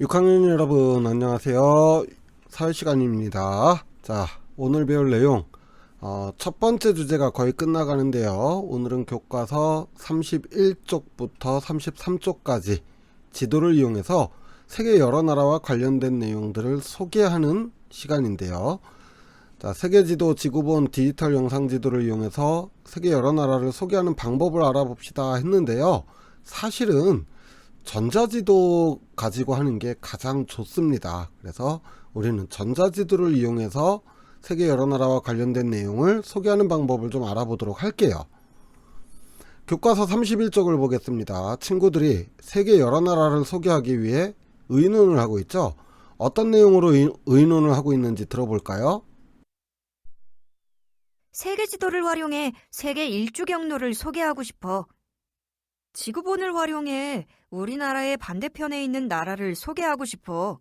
6학년 여러분 안녕하세요. 사회시간입니다. 자 오늘 배울 내용 어, 첫 번째 주제가 거의 끝나가는데요. 오늘은 교과서 31쪽부터 33쪽까지 지도를 이용해서 세계 여러 나라와 관련된 내용들을 소개하는 시간인데요. 자 세계지도 지구본 디지털 영상지도를 이용해서 세계 여러 나라를 소개하는 방법을 알아봅시다 했는데요. 사실은 전자지도 가지고 하는 게 가장 좋습니다. 그래서 우리는 전자지도를 이용해서 세계 여러 나라와 관련된 내용을 소개하는 방법을 좀 알아보도록 할게요. 교과서 31쪽을 보겠습니다. 친구들이 세계 여러 나라를 소개하기 위해 의논을 하고 있죠. 어떤 내용으로 의, 의논을 하고 있는지 들어볼까요? 세계 지도를 활용해 세계 일주 경로를 소개하고 싶어. 지구본을 활용해 우리나라의 반대편에 있는 나라를 소개하고 싶어.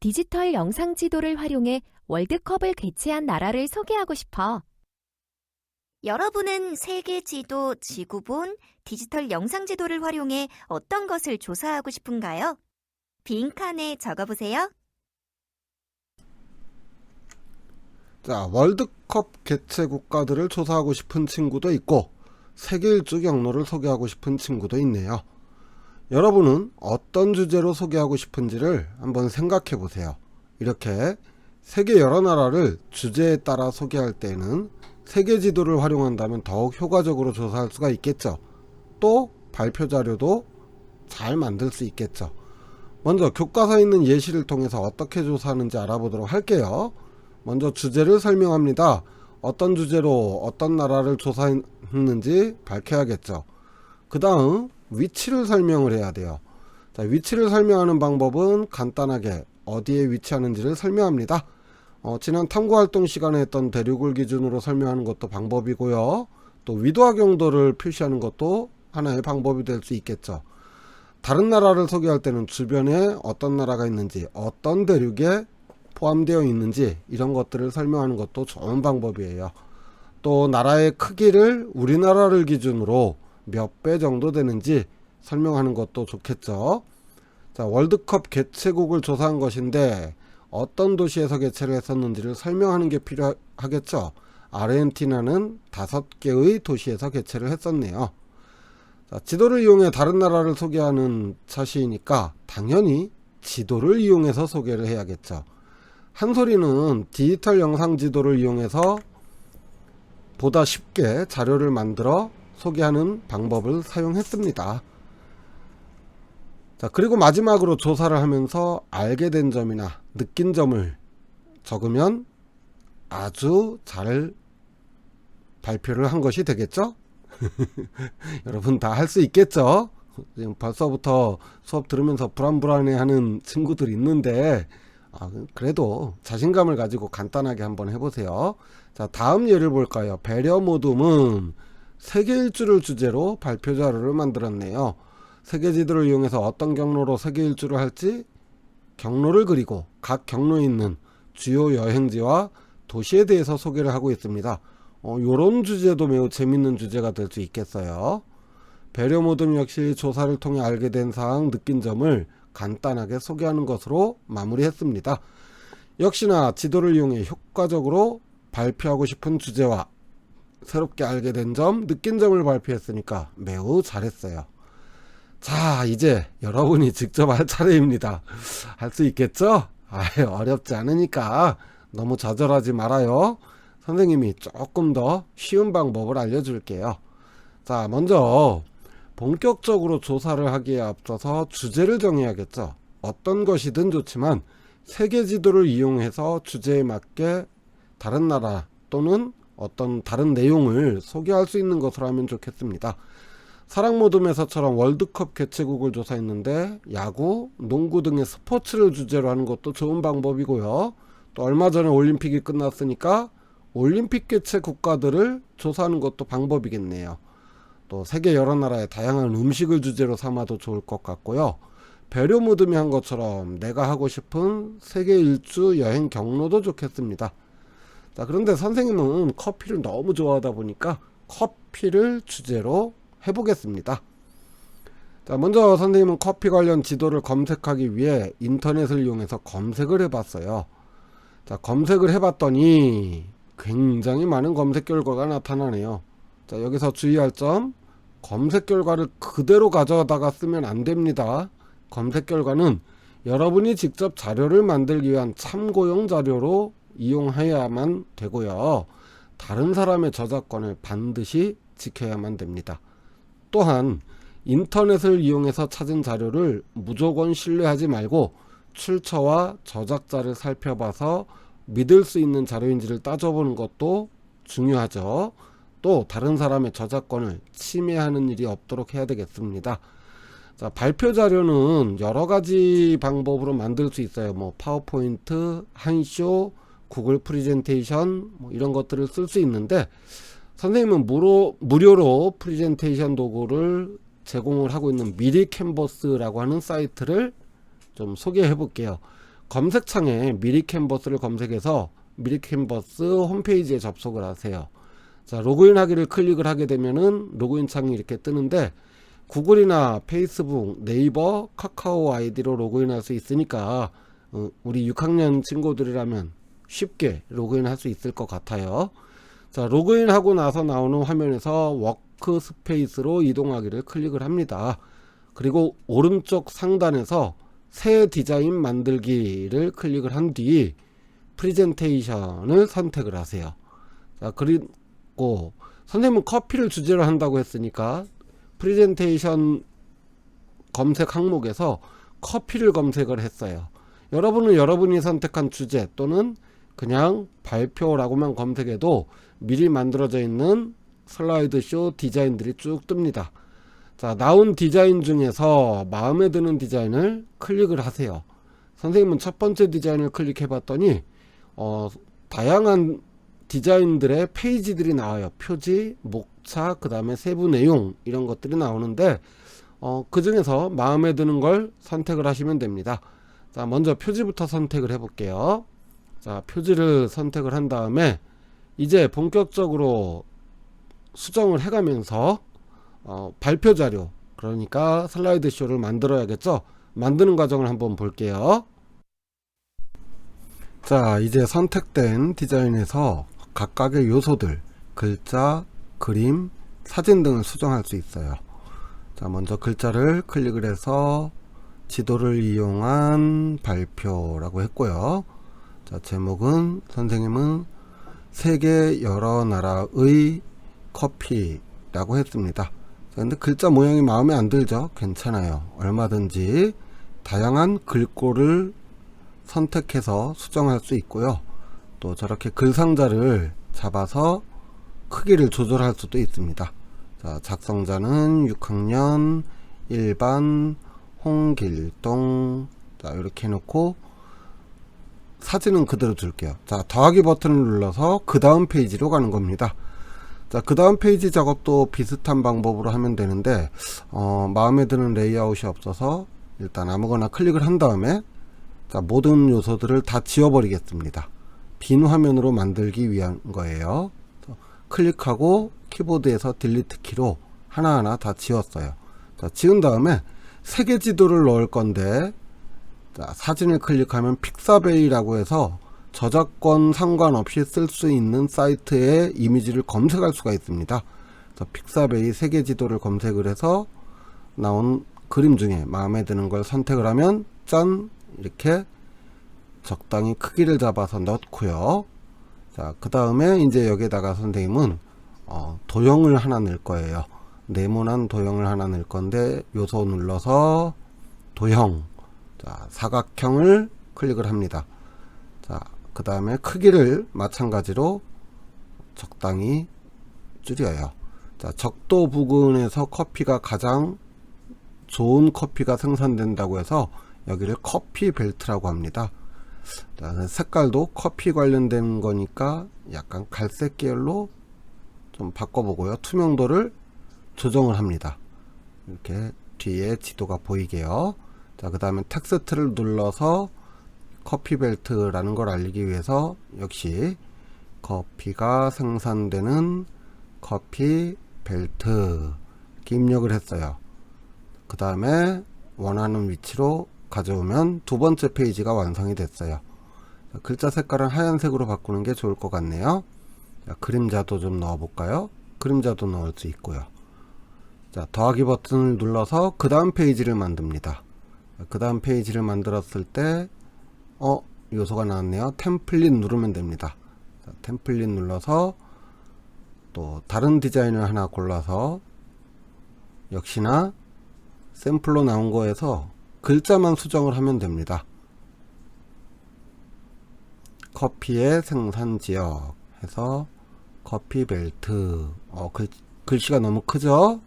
디지털 영상 지도를 활용해 월드컵을 개최한 나라를 소개하고 싶어. 여러분은 세계 지도, 지구본, 디지털 영상 지도를 활용해 어떤 것을 조사하고 싶은가요? 빈칸에 적어보세요. 자, 월드컵 개최 국가들을 조사하고 싶은 친구도 있고 세계 일주 경로를 소개하고 싶은 친구도 있네요. 여러분은 어떤 주제로 소개하고 싶은지를 한번 생각해 보세요. 이렇게 세계 여러 나라를 주제에 따라 소개할 때는 세계 지도를 활용한다면 더욱 효과적으로 조사할 수가 있겠죠. 또 발표 자료도 잘 만들 수 있겠죠. 먼저 교과서에 있는 예시를 통해서 어떻게 조사하는지 알아보도록 할게요. 먼저 주제를 설명합니다. 어떤 주제로 어떤 나라를 조사했는지 밝혀야겠죠. 그 다음 위치를 설명을 해야 돼요. 자, 위치를 설명하는 방법은 간단하게 어디에 위치하는지를 설명합니다. 어, 지난 탐구활동 시간에 했던 대륙을 기준으로 설명하는 것도 방법이고요. 또 위도와 경도를 표시하는 것도 하나의 방법이 될 수 있겠죠. 다른 나라를 소개할 때는 주변에 어떤 나라가 있는지 어떤 대륙에 포함되어 있는지 이런 것들을 설명하는 것도 좋은 방법이에요. 또 나라의 크기를 우리나라를 기준으로 몇 배 정도 되는지 설명하는 것도 좋겠죠. 자, 월드컵 개최국을 조사한 것인데 어떤 도시에서 개최를 했었는지를 설명하는 게 필요하겠죠. 아르헨티나는 다섯 개의 도시에서 개최를 했었네요. 자, 지도를 이용해 다른 나라를 소개하는 차시이니까 당연히 지도를 이용해서 소개를 해야겠죠. 한소리는 디지털 영상 지도를 이용해서 보다 쉽게 자료를 만들어 소개하는 방법을 사용했습니다. 자, 그리고 마지막으로 조사를 하면서 알게 된 점이나 느낀 점을 적으면 아주 잘 발표를 한 것이 되겠죠? 여러분 다 할 수 있겠죠? 지금 벌써부터 수업 들으면서 불안불안해 하는 친구들 있는데, 아, 그래도 자신감을 가지고 간단하게 한번 해보세요. 자, 다음 예를 볼까요? 배려 모둠은 세계 일주를 주제로 발표 자료를 만들었네요. 세계 지도를 이용해서 어떤 경로로 세계 일주를 할지 경로를 그리고 각 경로에 있는 주요 여행지와 도시에 대해서 소개를 하고 있습니다. 어, 요런 주제도 매우 재밌는 주제가 될 수 있겠어요. 배려 모둠 역시 조사를 통해 알게 된 사항, 느낀 점을 간단하게 소개하는 것으로 마무리했습니다. 역시나 지도를 이용해 효과적으로 발표하고 싶은 주제와 새롭게 알게 된 점, 느낀 점을 발표했으니까 매우 잘했어요. 자, 이제 여러분이 직접 할 차례입니다. 할 수 있겠죠? 아유, 어렵지 않으니까 너무 좌절하지 말아요. 선생님이 조금 더 쉬운 방법을 알려줄게요. 자, 먼저 본격적으로 조사를 하기에 앞서서 주제를 정해야겠죠. 어떤 것이든 좋지만 세계 지도를 이용해서 주제에 맞게 다른 나라 또는 어떤 다른 내용을 소개할 수 있는 것으로 하면 좋겠습니다. 사랑 모둠에서처럼 월드컵 개최국을 조사했는데 야구, 농구 등의 스포츠를 주제로 하는 것도 좋은 방법이고요. 또 얼마 전에 올림픽이 끝났으니까 올림픽 개최 국가들을 조사하는 것도 방법이겠네요. 또 세계 여러 나라의 다양한 음식을 주제로 삼아도 좋을 것 같고요. 배려 무덤이 한 것처럼 내가 하고 싶은 세계 일주 여행 경로도 좋겠습니다. 자, 그런데 선생님은 커피를 너무 좋아하다 보니까 커피를 주제로 해보겠습니다. 자, 먼저 선생님은 커피 관련 지도를 검색하기 위해 인터넷을 이용해서 검색을 해봤어요. 자, 검색을 해봤더니 굉장히 많은 검색 결과가 나타나네요. 자, 여기서 주의할 점, 검색 결과를 그대로 가져다가 쓰면 안 됩니다. 검색 결과는 여러분이 직접 자료를 만들기 위한 참고용 자료로 이용해야만 되고요. 다른 사람의 저작권을 반드시 지켜야만 됩니다. 또한 인터넷을 이용해서 찾은 자료를 무조건 신뢰하지 말고 출처와 저작자를 살펴봐서 믿을 수 있는 자료인지를 따져보는 것도 중요하죠. 또 다른 사람의 저작권을 침해하는 일이 없도록 해야 되겠습니다. 자, 발표 자료는 여러 가지 방법으로 만들 수 있어요. 뭐 파워포인트, 한쇼, 구글 프리젠테이션 뭐 이런 것들을 쓸 수 있는데 선생님은 무료, 무료로 프리젠테이션 도구를 제공을 하고 있는 미리 캔버스라고 하는 사이트를 좀 소개해 볼게요. 검색창에 미리 캔버스를 검색해서 미리 캔버스 홈페이지에 접속을 하세요. 자, 로그인 하기를 클릭을 하게 되면은 로그인 창이 이렇게 뜨는데 구글이나 페이스북, 네이버, 카카오 아이디로 로그인할 수 있으니까 어, 우리 6학년 친구들이라면 쉽게 로그인 할 수 있을 것 같아요. 자, 로그인 하고 나서 나오는 화면에서 워크스페이스로 이동하기를 클릭을 합니다. 그리고 오른쪽 상단에서 새 디자인 만들기를 클릭을 한 뒤 프리젠테이션을 선택을 하세요. 자, 그리 고 선생님은 커피를 주제로 한다고 했으니까 프리젠테이션 검색 항목에서 커피를 검색을 했어요. 여러분은 여러분이 선택한 주제 또는 그냥 발표라고만 검색해도 미리 만들어져 있는 슬라이드 쇼 디자인들이 쭉 뜹니다. 자, 나온 디자인 중에서 마음에 드는 디자인을 클릭을 하세요. 선생님은 첫 번째 디자인을 클릭해 봤더니, 어, 다양한 디자인들의 페이지들이 나와요. 표지, 목차, 그 다음에 세부 내용, 이런 것들이 나오는데, 어, 그 중에서 마음에 드는 걸 선택을 하시면 됩니다. 자, 먼저 표지부터 선택을 해 볼게요. 자, 표지를 선택을 한 다음에, 이제 본격적으로 수정을 해가면서 어, 발표 자료 그러니까 슬라이드 쇼를 만들어야겠죠 만드는 과정을 한번 볼게요 자 이제 선택된 디자인에서 각각의 요소들 글자 그림 사진 등을 수정할 수 있어요 자 먼저 글자를 클릭을 해서 지도를 이용한 발표라고 했고요 자 제목은 선생님은 세계 여러 나라의 커피라고 했습니다. 자, 근데 글자 모양이 마음에 안 들죠? 괜찮아요. 얼마든지 다양한 글꼴을 선택해서 수정할 수 있고요. 또 저렇게 글 상자를 잡아서 크기를 조절할 수도 있습니다. 자, 작성자는 6학년 1반 홍길동 자, 이렇게 해놓고 사진은 그대로 줄게요. 자, 더하기 버튼을 눌러서 그 다음 페이지로 가는 겁니다. 자, 그 다음 페이지 작업도 비슷한 방법으로 하면 되는데, 어, 마음에 드는 레이아웃이 없어서 일단 아무거나 클릭을 한 다음에, 자, 모든 요소들을 다 지워버리겠습니다. 빈 화면으로 만들기 위한 거예요. 클릭하고 키보드에서 딜리트 키로 하나하나 다 지웠어요. 자, 지운 다음에 세계 지도를 넣을 건데, 자, 사진을 클릭하면 픽사베이라고 해서 저작권 상관없이 쓸 수 있는 사이트의 이미지를 검색할 수가 있습니다. 그래서 픽사베이 세계 지도를 검색을 해서 나온 그림 중에 마음에 드는 걸 선택을 하면 짠 이렇게 적당히 크기를 잡아서 넣고요. 자, 그 다음에 이제 여기다가 선생님은 어, 도형을 하나 넣을 거예요. 네모난 도형을 하나 넣을 건데 요소 눌러서 도형 자, 사각형을 클릭을 합니다. 자, 그 다음에 크기를 마찬가지로 적당히 줄여요. 자, 적도 부근에서 커피가 가장 좋은 커피가 생산된다고 해서 여기를 커피 벨트라고 합니다. 자, 색깔도 커피 관련된 거니까 약간 갈색 계열로 좀 바꿔보고요. 투명도를 조정을 합니다. 이렇게 뒤에 지도가 보이게요. 자, 그 다음에 텍스트를 눌러서 커피 벨트라는 걸 알리기 위해서 역시 커피가 생산되는 커피 벨트 입력을 했어요. 그 다음에 원하는 위치로 가져오면 두 번째 페이지가 완성이 됐어요. 자, 글자 색깔은 하얀색으로 바꾸는 게 좋을 것 같네요. 자, 그림자도 좀 넣어볼까요? 그림자도 넣을 수 있고요. 자, 더하기 버튼을 눌러서 그 다음 페이지를 만듭니다. 그 다음 페이지를 만들었을 때, 어, 요소가 나왔네요. 템플릿 누르면 됩니다. 자, 템플릿 눌러서 또 다른 디자인을 하나 골라서 역시나 샘플로 나온 거에서 글자만 수정을 하면 됩니다. 커피의 생산 지역 해서 커피 벨트 어, 글, 글씨가 너무 크죠?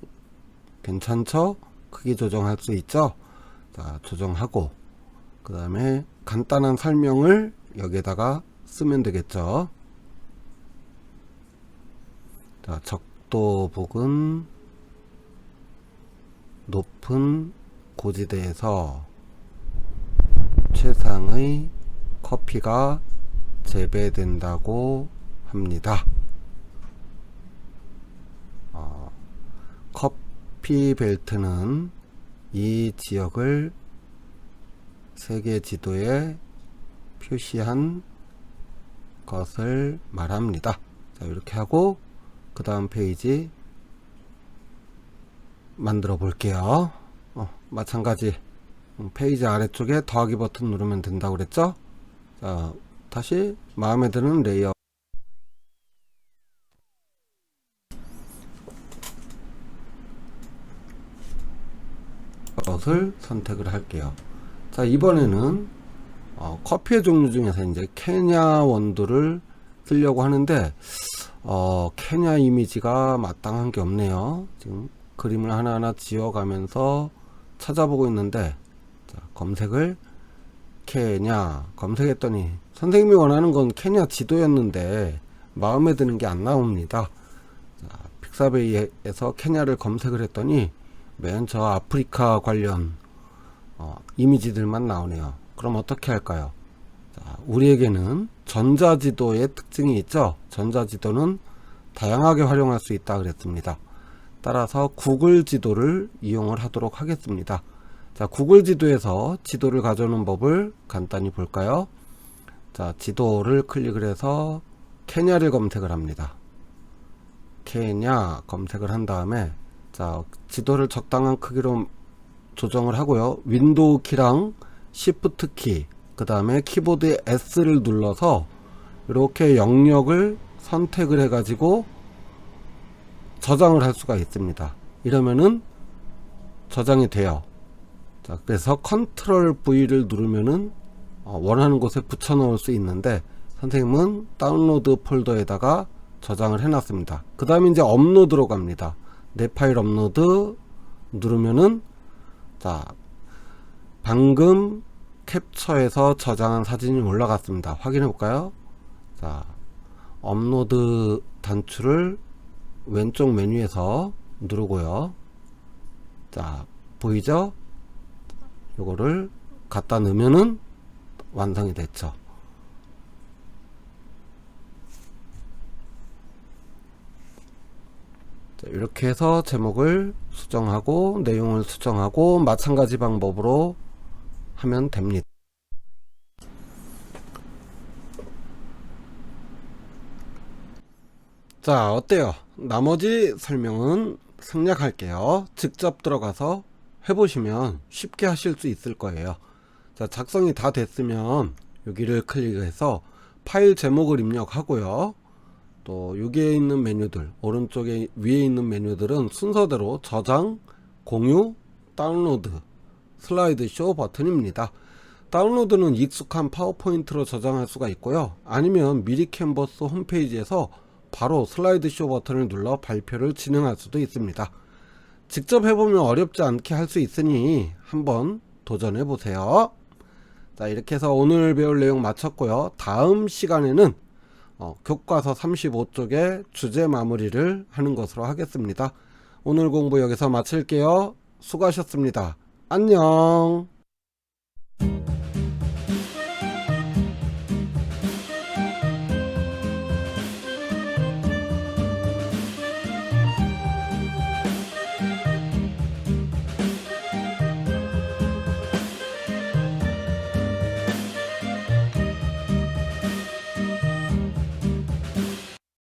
괜찮죠? 크기 조정할 수 있죠? 자, 조정하고 그 다음에 간단한 설명을 여기에다가 쓰면 되겠죠? 자, 적도 부근 높은 고지대에서 최상의 커피가 재배된다고 합니다. 어, 커피 벨트는 이 지역을 세계 지도에 표시한 것을 말합니다. 자, 이렇게 하고 그 다음 페이지 만들어 볼게요. 어, 마찬가지 음, 페이지 아래쪽에 더하기 버튼 누르면 된다고 그랬죠? 자, 다시 마음에 드는 레이어 것을 선택을 할게요. 자, 이번에는 어, 커피의 종류 중에서 이제 케냐 원두를 쓰려고 하는데 어, 케냐 이미지가 마땅한 게 없네요. 지금 그림을 하나하나 지워가면서 찾아보고 있는데 자, 검색을 케냐 검색했더니 선생님이 원하는 건 케냐 지도였는데 마음에 드는 게 안 나옵니다. 자, 픽사베이에서 케냐를 검색을 했더니 맨 저 아프리카 관련 어, 이미지들만 나오네요. 그럼 어떻게 할까요? 자, 우리에게는 전자지도의 특징이 있죠. 전자지도는 다양하게 활용할 수 있다 그랬습니다. 따라서 구글 지도를 이용을 하도록 하겠습니다. 자, 구글 지도에서 지도를 가져오는 법을 간단히 볼까요? 자, 지도를 클릭을 해서 케냐를 검색을 합니다. 케냐 검색을 한 다음에 자, 지도를 적당한 크기로 조정을 하고요. 윈도우 키랑 시프트 키, 그 다음에 키보드의 S를 눌러서 이렇게 영역을 선택을 해가지고 저장을 할 수가 있습니다. 이러면은 저장이 돼요. 자, 그래서 컨트롤 V를 누르면은 어, 원하는 곳에 붙여 넣을 수 있는데 선생님은 다운로드 폴더에다가 저장을 해놨습니다. 그 다음에 이제 업로드로 갑니다. 내 파일 업로드 누르면은 자 방금 캡처해서 저장한 사진이 올라갔습니다. 확인해 볼까요? 자 업로드 단추를 왼쪽 메뉴에서 누르고요. 자 보이죠? 요거를 갖다 넣으면은 완성이 됐죠. 자, 이렇게 해서 제목을 수정하고 내용을 수정하고 마찬가지 방법으로 하면 됩니다. 자, 어때요? 나머지 설명은 생략할게요. 직접 들어가서 해보시면 쉽게 하실 수 있을 거예요. 자, 작성이 다 됐으면 여기를 클릭해서 파일 제목을 입력하고요. 또 여기에 있는 메뉴들 오른쪽에 위에 있는 메뉴들은 순서대로 저장, 공유, 다운로드, 슬라이드 쇼 버튼입니다. 다운로드는 익숙한 파워포인트로 저장할 수가 있고요. 아니면 미리 캔버스 홈페이지에서 바로 슬라이드 쇼 버튼을 눌러 발표를 진행할 수도 있습니다. 직접 해보면 어렵지 않게 할 수 있으니 한번 도전해 보세요. 자, 이렇게 해서 오늘 배울 내용 마쳤고요. 다음 시간에는 어, 교과서 35쪽의 주제 마무리를 하는 것으로 하겠습니다. 오늘 공부 여기서 마칠게요. 수고하셨습니다. 안녕.